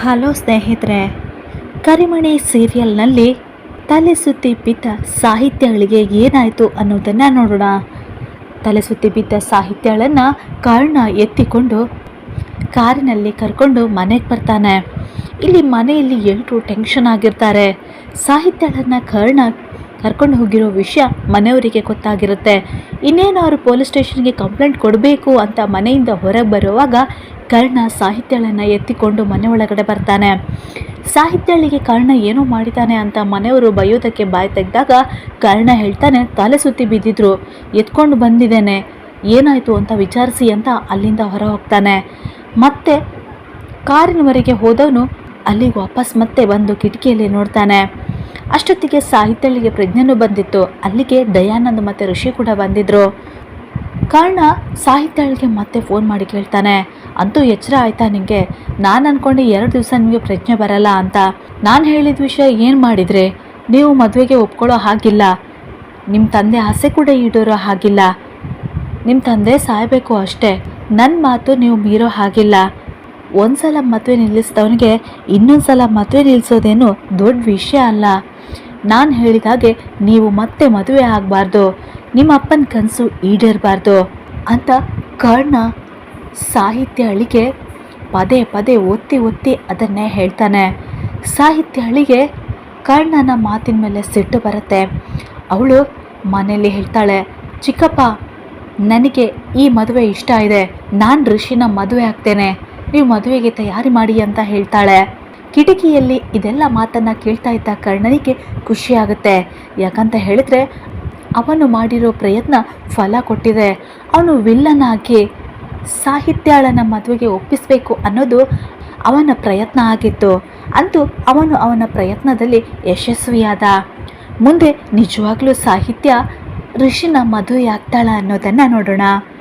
Hello ಸ್ನೇಹಿತರೆ, ಕರಿಮಣಿ ಸೀರಿಯಲ್ನಲ್ಲಿ ತಲೆ ಸುತ್ತಿ ಬಿದ್ದ ಸಾಹಿತ್ಯಗಳಿಗೆ ಏನಾಯಿತು ಅನ್ನೋದನ್ನು ನೋಡೋಣ. ತಲೆ ಸುತ್ತಿ ಬಿದ್ದ ಸಾಹಿತ್ಯಗಳನ್ನು ಕರ್ಣ ಎತ್ತಿಕೊಂಡು ಕಾರಿನಲ್ಲಿ ಕರ್ಕೊಂಡು ಮನೆಗೆ ಬರ್ತಾನೆ. ಇಲ್ಲಿ ಮನೆಯಲ್ಲಿ ಎಲ್ಲರೂ ಟೆನ್ಷನ್ ಆಗಿರ್ತಾರೆ. ಸಾಹಿತ್ಯಗಳನ್ನು ಕರ್ಣ ಕರ್ಕೊಂಡು ಹೋಗಿರೋ ವಿಷಯ ಮನೆಯವರಿಗೆ ಗೊತ್ತಾಗಿರುತ್ತೆ. ಇನ್ನೇನು ಅವರು ಪೊಲೀಸ್ ಸ್ಟೇಷನ್ಗೆ ಕಂಪ್ಲೇಂಟ್ ಕೊಡಬೇಕು ಅಂತ ಮನೆಯಿಂದ ಹೊರಗೆ ಬರುವಾಗ ಕರ್ಣ ಸಾಹಿತ್ಯಳನ್ನು ಎತ್ತಿಕೊಂಡು ಮನೆ ಒಳಗಡೆ ಬರ್ತಾನೆ. ಸಾಹಿತ್ಯಳಿಗೆ ಕರ್ಣ ಏನು ಮಾಡಿದ್ದಾನೆ ಅಂತ ಮನೆಯವರು ಬೈಯೋದಕ್ಕೆ ಬಾಯಿ ತೆಗೆದಾಗ ಕರ್ಣ ಹೇಳ್ತಾನೆ, ತಲೆ ಸುತ್ತಿ ಬಿದ್ದಿದ್ರು. ಎತ್ಕೊಂಡು ಬಂದಿದ್ದೇನೆ. ಏನಾಯಿತು ಅಂತ ವಿಚಾರಿಸಿ ಅಂತ ಅಲ್ಲಿಂದ ಹೊರ ಹೋಗ್ತಾನೆ ಮತ್ತೆ ಕಾರಿನವರೆಗೆ ಹೋದವನು ಅಲ್ಲಿಗೆ ವಾಪಸ್ ಮತ್ತೆ ಬಂದು ಕಿಟಕಿಯಲ್ಲಿ ನೋಡ್ತಾನೆ. ಅಷ್ಟೊತ್ತಿಗೆ ಸಾಹಿತ್ಯಳಿಗೆ ಪ್ರಜ್ಞೆನೂ ಬಂದಿತ್ತು. ಅಲ್ಲಿಗೆ ದಯಾನಂದ್ ಮತ್ತು ಋಷಿ ಕೂಡ ಬಂದಿದ್ರು. ಕಾರಣ ಸಾಹಿತ್ಯಳಿಗೆ ಮತ್ತೆ ಫೋನ್ ಮಾಡಿ ಕೇಳ್ತಾನೆ. ಅಂತೂ ಎಚ್ಚರ ಆಯ್ತಾ ನಿಮಗೆ ನಾನು ಅಂದ್ಕೊಂಡು ಎರಡು ದಿವಸ ನಿಮಗೆ ಪ್ರಜ್ಞೆ ಬರಲ್ಲ ಅಂತ. ನಾನು ಹೇಳಿದ ವಿಷಯ ಏನು ಮಾಡಿದರೆ? ನೀವು ಮದುವೆಗೆ ಒಪ್ಕೊಳ್ಳೋ ಹಾಗಿಲ್ಲ. ನಿಮ್ಮ ತಂದೆ ಆಸೆ ಕೂಡ ಈಡೇರೋ ಹಾಗಿಲ್ಲ. ನಿಮ್ಮ ತಂದೆ ಸಾಯಬೇಕು ಅಷ್ಟೇ. ನನ್ನ ಮಾತು ನೀವು ಮೀರೋ ಹಾಗಿಲ್ಲ. ಒಂದ್ಸಲ ಮದುವೆ ನಿಲ್ಲಿಸಿದವನಿಗೆ ಇನ್ನೊಂದು ಸಲ ಮದುವೆ ನಿಲ್ಲಿಸೋದೇನು ದೊಡ್ಡ ವಿಷಯ ಅಲ್ಲ. ನಾನು ಹೇಳಿದ ಹಾಗೆ ನೀವು ಮತ್ತೆ ಮದುವೆ ಆಗಬಾರ್ದು. ನಿಮ್ಮ ಅಪ್ಪನ ಕನಸು ಈಡೇರಬಾರ್ದು ಅಂತ ಕರ್ಣ ಸಾಹಿತ್ಯ ಅಳಿಗೆ ಪದೇ ಪದೇ ಒತ್ತಿ ಒತ್ತಿ ಅದನ್ನೇ ಹೇಳ್ತಾನೆ. ಸಾಹಿತ್ಯ ಅಳಿಗೆ ಕರ್ಣನ ಮಾತಿನ ಮೇಲೆ ಸಿಟ್ಟು ಬರುತ್ತೆ. ಅವಳು ಮನೆಯಲ್ಲಿ ಹೇಳ್ತಾಳೆ, ಚಿಕ್ಕಪ್ಪ, ನನಗೆ ಈ ಮದುವೆ ಇಷ್ಟ ಇದೆ. ನಾನು ಋಷಿನ ಮದುವೆ ಆಗ್ತೇನೆ. ನೀವು ಮದುವೆಗೆ ತಯಾರಿ ಮಾಡಿ ಅಂತ ಹೇಳ್ತಾಳೆ. ಕಿಟಕಿಯಲ್ಲಿ ಇದೆಲ್ಲ ಮಾತನ್ನು ಕೇಳ್ತಾ ಇದ್ದ ಕರ್ಣನಿಗೆ ಖುಷಿಯಾಗುತ್ತೆ ಯಾಕಂತ ಹೇಳಿದ್ರೆ ಅವನು ಮಾಡಿರೋ ಪ್ರಯತ್ನ ಫಲ ಕೊಟ್ಟಿದೆ. ಅವನು ವಿಲ್ಲನ್ ಆಗಿ ಸಾಹಿತ್ಯಾಳನ ಮದುವೆಗೆ ಒಪ್ಪಿಸಬೇಕು ಅನ್ನೋದು ಅವನ ಪ್ರಯತ್ನ ಆಗಿತ್ತು. ಅಂತೂ ಅವನು ಅವನ ಪ್ರಯತ್ನದಲ್ಲಿ ಯಶಸ್ವಿಯಾದ. ಮುಂದೆ ನಿಜವಾಗ್ಲೂ ಸಾಹಿತ್ಯ ಋಷಿನ ಮದುವೆ ಆಗ್ತಾಳ ಅನ್ನೋದನ್ನು ನೋಡೋಣ.